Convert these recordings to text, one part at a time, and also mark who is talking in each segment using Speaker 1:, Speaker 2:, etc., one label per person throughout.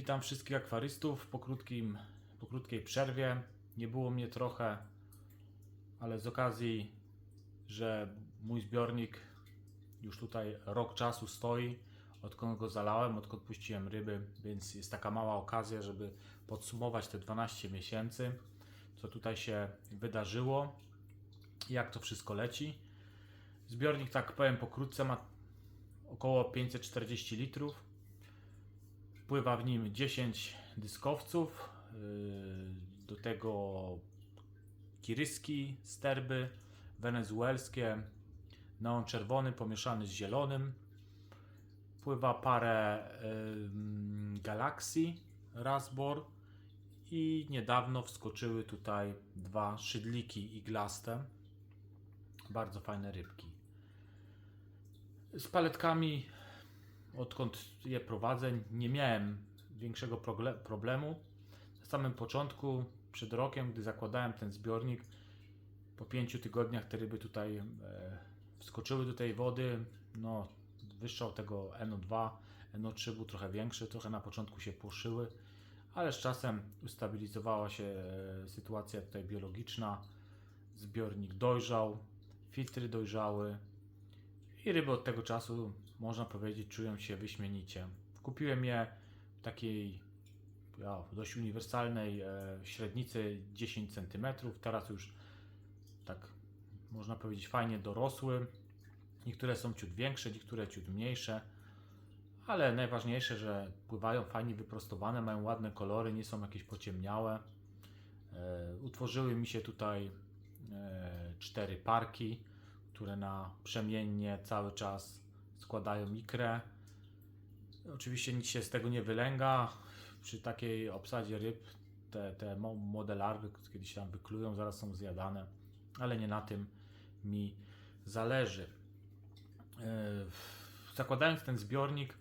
Speaker 1: Witam wszystkich akwarystów po, krótkim, po krótkiej przerwie. Nie było mnie trochę, ale z okazji, że mój zbiornik już tutaj rok czasu stoi, odkąd go zalałem, odkąd puściłem ryby, więc jest taka mała okazja, żeby podsumować te 12 miesięcy, co tutaj się wydarzyło, jak to wszystko leci. Zbiornik, tak powiem pokrótce, ma około 540 litrów. Pływa w nim 10 dyskowców, yy, do tego kiryski, sterby wenezuelskie, neon czerwony pomieszany z zielonym. Pływa parę yy, galaksji Rasbor i niedawno wskoczyły tutaj dwa szydliki iglaste. Bardzo fajne rybki. Z paletkami odkąd je prowadzę, nie miałem większego problemu. Na samym początku, przed rokiem, gdy zakładałem ten zbiornik, po pięciu tygodniach te ryby tutaj e, wskoczyły do tej wody. No, wyższał tego NO2, NO3 był trochę większy, trochę na początku się płoszyły, ale z czasem ustabilizowała się e, sytuacja tutaj biologiczna. Zbiornik dojrzał, filtry dojrzały, i ryby od tego czasu, można powiedzieć, czują się wyśmienicie. Kupiłem je w takiej dość uniwersalnej e, średnicy 10 cm. Teraz już tak można powiedzieć fajnie dorosły. Niektóre są ciut większe, niektóre ciut mniejsze. Ale najważniejsze, że pływają fajnie wyprostowane, mają ładne kolory, nie są jakieś pociemniałe. E, utworzyły mi się tutaj e, cztery parki które na przemiennie cały czas składają ikrę. Oczywiście nic się z tego nie wylęga. Przy takiej obsadzie ryb te, te młode larwy kiedyś tam wyklują, zaraz są zjadane, ale nie na tym mi zależy. Yy, Zakładając ten zbiornik,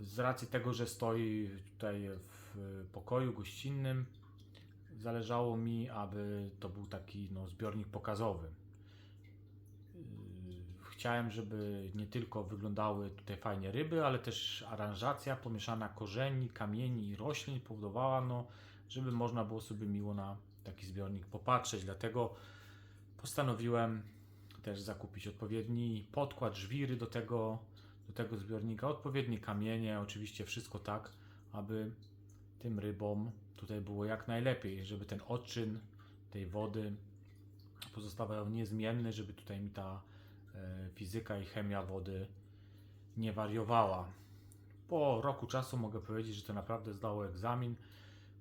Speaker 1: z racji tego, że stoi tutaj w pokoju gościnnym, zależało mi, aby to był taki no, zbiornik pokazowy chciałem, żeby nie tylko wyglądały tutaj fajnie ryby, ale też aranżacja pomieszana korzeni, kamieni i roślin powodowała, no, żeby można było sobie miło na taki zbiornik popatrzeć. Dlatego postanowiłem też zakupić odpowiedni podkład, żwiry do tego, do tego zbiornika, odpowiednie kamienie, oczywiście wszystko tak, aby tym rybom tutaj było jak najlepiej, żeby ten odczyn tej wody pozostawał niezmienny, żeby tutaj mi ta e, fizyka i chemia wody nie wariowała. Po roku czasu mogę powiedzieć, że to naprawdę zdało egzamin.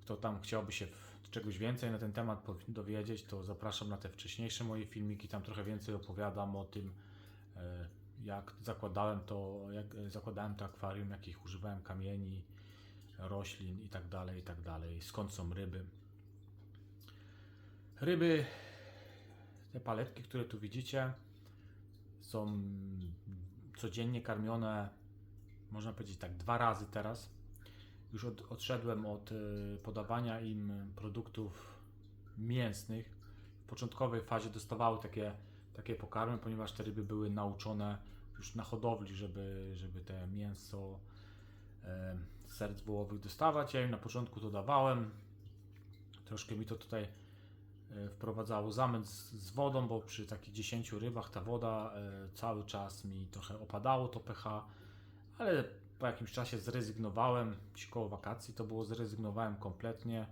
Speaker 1: Kto tam chciałby się czegoś więcej na ten temat dowiedzieć, to zapraszam na te wcześniejsze moje filmiki. Tam trochę więcej opowiadam o tym, e, jak zakładałem to, jak e, zakładałem to akwarium, jakich używałem kamieni, roślin i tak dalej, i tak. Skąd są ryby. Ryby te paletki, które tu widzicie, są codziennie karmione, można powiedzieć tak, dwa razy teraz. Już od, odszedłem od y, podawania im produktów mięsnych. W początkowej fazie dostawały takie, takie pokarmy, ponieważ te ryby były nauczone już na hodowli, żeby, żeby te mięso e, serc wołowych dostawać. Ja im na początku to dawałem. Troszkę mi to tutaj wprowadzało zamęt z, z wodą, bo przy takich 10 rybach ta woda e, cały czas mi trochę opadało to pH, ale po jakimś czasie zrezygnowałem, koło wakacji to było, zrezygnowałem kompletnie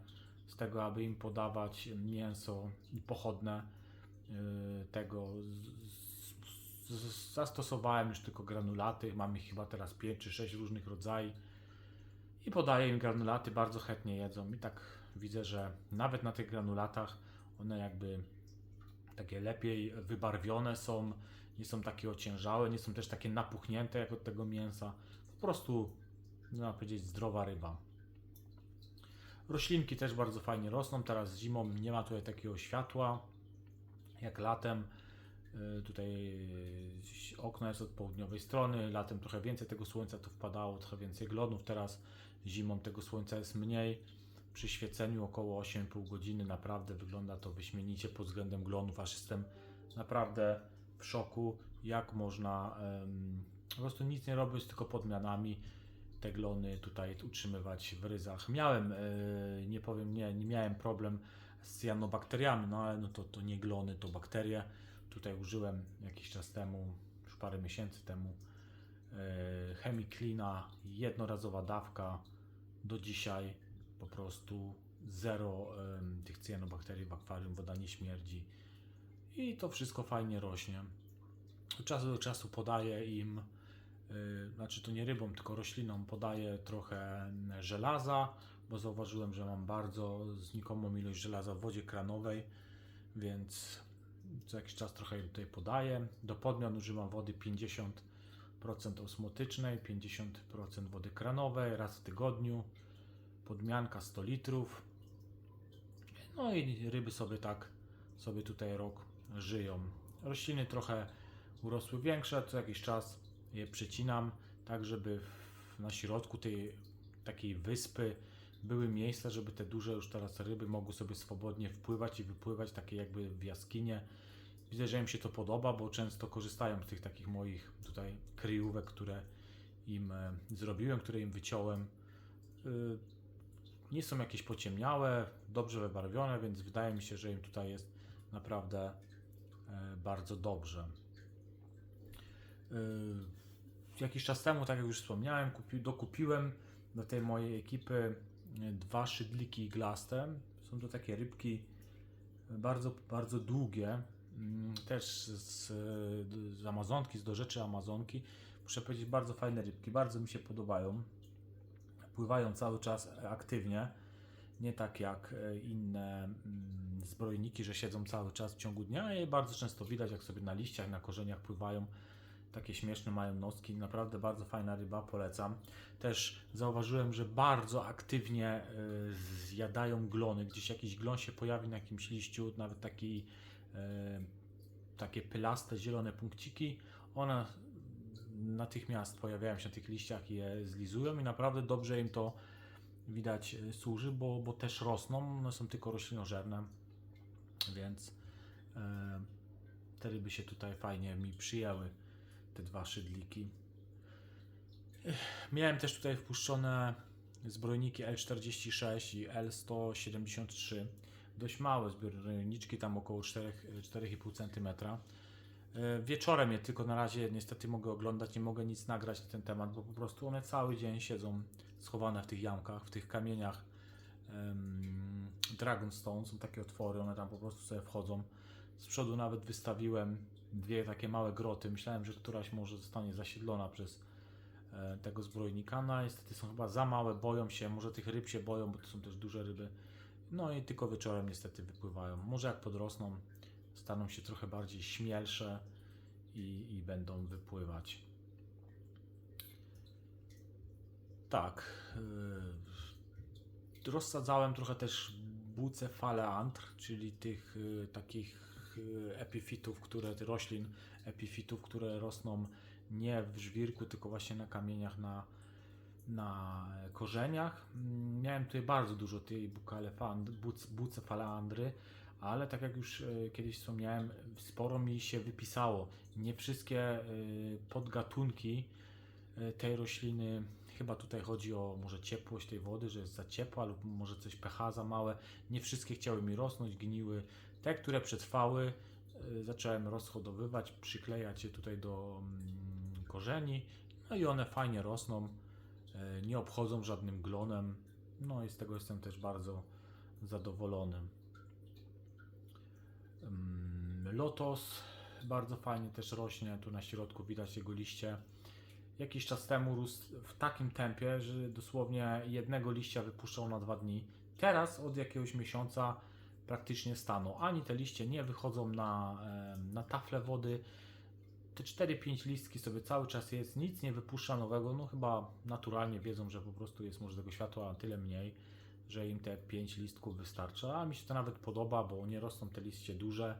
Speaker 1: z tego, aby im podawać mięso i pochodne e, tego. Zastosowałem już tylko granulaty, mam ich chyba teraz 5 czy 6 różnych rodzajów i podaję im granulaty, bardzo chętnie jedzą i tak widzę, że nawet na tych granulatach one jakby takie lepiej wybarwione są, nie są takie ociężałe, nie są też takie napuchnięte jak od tego mięsa. Po prostu, można powiedzieć, zdrowa ryba. Roślinki też bardzo fajnie rosną. Teraz zimą nie ma tutaj takiego światła jak latem. Y, Tutaj y, okno jest od południowej strony. Latem trochę więcej tego słońca tu wpadało, trochę więcej glonów. Teraz zimą tego słońca jest mniej. Przy świeceniu około 8,5 godziny naprawdę wygląda to wyśmienicie pod względem glonów, aż jestem naprawdę w szoku, jak można em, po prostu nic nie robić, tylko podmianami te glony tutaj utrzymywać w ryzach. Miałem, e, nie powiem nie, nie miałem problem z cyanobakteriami, no ale no to, to nie glony, to bakterie. Tutaj użyłem jakiś czas temu, już parę miesięcy temu, e, Chemiklina, jednorazowa dawka. Do dzisiaj po prostu zero tych cyanobakterii w akwarium, woda nie śmierdzi i to wszystko fajnie rośnie. Od czasu do czasu podaję im, y, znaczy to nie rybom, tylko roślinom podaję trochę żelaza, bo zauważyłem, że mam bardzo znikomą ilość żelaza w wodzie kranowej, więc co jakiś czas trochę im tutaj podaję. Do podmian używam wody 50% osmotycznej, 50% wody kranowej raz w tygodniu, podmianka 100 litrów. No i ryby sobie tak sobie tutaj rok żyją. Rośliny trochę urosły większe, co jakiś czas je przycinam, tak żeby na środku tej takiej wyspy były miejsca, żeby te duże już teraz ryby mogły sobie swobodnie wpływać i wypływać, takie jakby w jaskinie. Widzę, że im się to podoba, bo często korzystają z tych takich moich tutaj kryjówek, które im e, zrobiłem, które im wyciąłem. Nie są jakieś pociemniałe, dobrze wybarwione, więc wydaje mi się, że im tutaj jest naprawdę e, bardzo dobrze. E, Jakiś czas temu, tak jak już wspomniałem, kupi, dokupiłem do tej mojej ekipy e, dwa szydliki iglaste. Są to takie rybki bardzo, bardzo długie, mm, też z, z Amazonki, z do rzeczy Amazonki. Muszę powiedzieć, bardzo fajne rybki, bardzo mi się podobają. Pływają cały czas aktywnie, nie tak jak e, inne mm, zbrojniki, że siedzą cały czas w ciągu dnia i bardzo często widać, jak sobie na liściach, na korzeniach pływają. Takie śmieszne mają noski, naprawdę bardzo fajna ryba, polecam. Też zauważyłem, że bardzo aktywnie y, zjadają glony. Gdzieś jakiś glon się pojawi na jakimś liściu, nawet taki, y, takie pylaste, zielone punkciki. One natychmiast pojawiają się na tych liściach i je zlizują i naprawdę dobrze im to widać y, służy, bo, bo też rosną, one są tylko roślinożerne, więc e, te ryby się tutaj fajnie mi przyjęły, te dwa szydliki. Miałem też tutaj wpuszczone zbrojniki L46 i L173, dość małe zbiorniczki, tam około 4, 4,5 cm. E, Wieczorem je tylko na razie niestety mogę oglądać, nie mogę nic nagrać na ten temat, bo po prostu one cały dzień siedzą schowane w tych jamkach, w tych kamieniach Dragonstone, są takie otwory, one tam po prostu sobie wchodzą. Z przodu nawet wystawiłem dwie takie małe groty, myślałem, że któraś może zostanie zasiedlona przez e, tego zbrojnika, no niestety są chyba za małe, boją się, może tych ryb się boją, bo to są też duże ryby. No i tylko wieczorem niestety wypływają. Może jak podrosną, staną się trochę bardziej śmielsze i, i będą wypływać. Tak. Yy, rozsadzałem trochę też bucefaleantr, czyli tych yy, takich yy, epifitów, które roślin epifitów, które rosną nie w żwirku, tylko właśnie na kamieniach, na, na korzeniach. Miałem tutaj bardzo dużo tej bucefaleandry, ale tak jak już e, kiedyś wspomniałem, sporo mi się wypisało. Nie wszystkie e, podgatunki e, tej rośliny, chyba tutaj chodzi o może ciepłość tej wody, że jest za ciepła lub może coś pH za małe. Nie wszystkie chciały mi rosnąć, gniły. Te, które przetrwały, zacząłem rozhodowywać, przyklejać je tutaj do mm, korzeni. No i one fajnie rosną, nie obchodzą żadnym glonem. No i z tego jestem też bardzo zadowolony. Mm, Lotos bardzo fajnie też rośnie, tu na środku widać jego liście. Jakiś czas temu rósł w takim tempie, że dosłownie jednego liścia wypuszczał na dwa dni. Teraz od jakiegoś miesiąca praktycznie staną. Ani te liście nie wychodzą na, na tafle wody. Te 4-5 listki sobie cały czas jest, nic nie wypuszcza nowego. No chyba naturalnie wiedzą, że po prostu jest może tego światła tyle mniej, że im te 5 listków wystarcza. A mi się to nawet podoba, bo nie rosną te liście duże.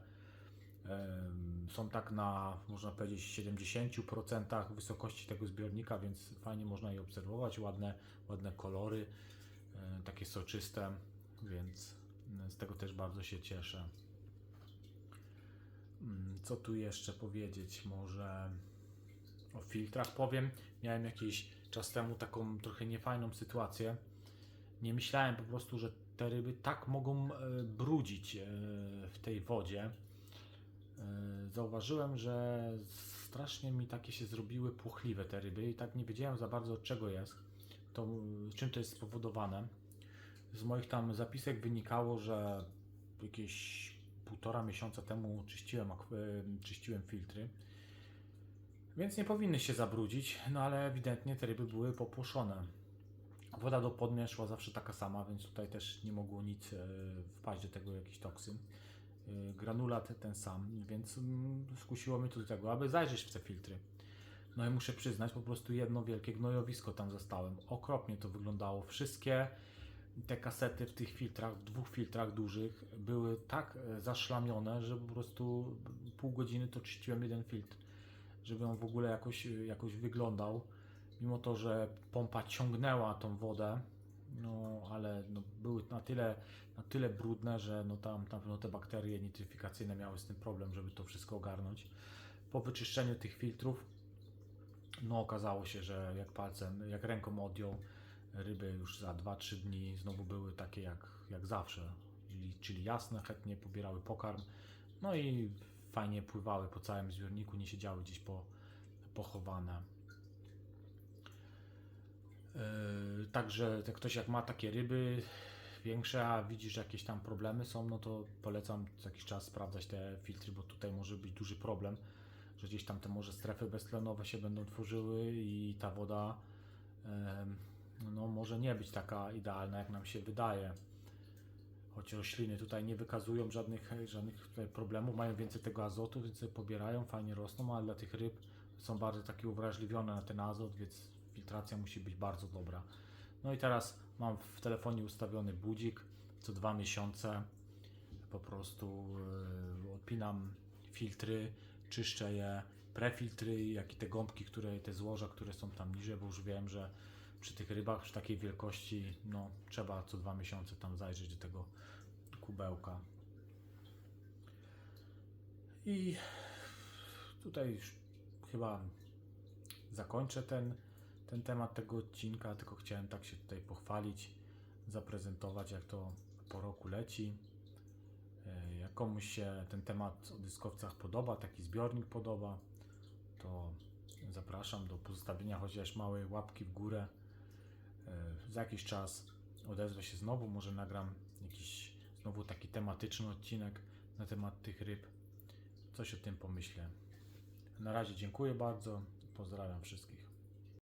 Speaker 1: Są tak na, można powiedzieć, 70% wysokości tego zbiornika, więc fajnie można je obserwować. Ładne, ładne kolory, e, takie soczyste, więc e, z tego też bardzo się cieszę. Mm, Co tu jeszcze powiedzieć? Może o filtrach powiem. Miałem jakieś czas temu taką trochę niefajną sytuację. Nie myślałem po prostu, że te ryby tak mogą e, brudzić e, w tej wodzie. E, Zauważyłem, że strasznie mi takie się zrobiły płochliwe te ryby i tak nie wiedziałem za bardzo od czego jest, to, czym to jest spowodowane. Z moich tam zapisek wynikało, że jakieś półtora miesiąca temu czyściłem, czyściłem filtry. Więc nie powinny się zabrudzić, no ale ewidentnie te ryby były popłoszone. Woda do podmian szła zawsze taka sama, więc tutaj też nie mogło nic e, wpaść do tego jakiś toksyn. E, granulat ten sam, więc mm, skusiło mnie to do tego, aby zajrzeć w te filtry. No i muszę przyznać, po prostu jedno wielkie gnojowisko tam zastałem. Okropnie to wyglądało. Wszystkie te kasety w tych filtrach, w dwóch filtrach dużych, były tak e, zaszlamione, że po prostu pół godziny to czyściłem jeden filtr, żeby on w ogóle jakoś, jakoś wyglądał. Mimo to, że pompa ciągnęła tą wodę, no ale no, były na tyle, na tyle brudne, że no, tam na pewno te bakterie nitryfikacyjne miały z tym problem, żeby to wszystko ogarnąć. Po wyczyszczeniu tych filtrów, no okazało się, że jak palcem, jak ręką odjął, ryby już za 2-3 dni znowu były takie jak, jak zawsze, czyli, czyli jasne, chętnie pobierały pokarm, no i fajnie pływały po całym zbiorniku, nie siedziały gdzieś po, pochowane. Yy, Także ktoś jak ma takie ryby większe, a widzi, że jakieś tam problemy są, no to polecam co jakiś czas sprawdzać te filtry, bo tutaj może być duży problem, że gdzieś tam te może strefy beztlenowe się będą tworzyły i ta woda no, może nie być taka idealna, jak nam się wydaje. Choć rośliny tutaj nie wykazują żadnych, żadnych problemów, mają więcej tego azotu, więc sobie pobierają, fajnie rosną, ale dla tych ryb są bardzo takie uwrażliwione na ten azot, więc filtracja musi być bardzo dobra. No i teraz mam w telefonie ustawiony budzik co dwa miesiące. Po prostu yy, odpinam filtry, czyszczę je, prefiltry, jak i te gąbki, które, te złoża, które są tam niżej, bo już wiem, że przy tych rybach, przy takiej wielkości, no trzeba co dwa miesiące tam zajrzeć do tego kubełka. I tutaj już chyba zakończę ten, ten temat tego odcinka, tylko chciałem tak się tutaj pochwalić, zaprezentować, jak to po roku leci. E, Jak komuś się ten temat o dyskowcach podoba, taki zbiornik podoba, to zapraszam do pozostawienia chociaż małej łapki w górę. E, Za jakiś czas odezwę się znowu, może nagram jakiś znowu taki tematyczny odcinek na temat tych ryb. Coś o tym pomyślę. Na razie dziękuję bardzo. Pozdrawiam wszystkich.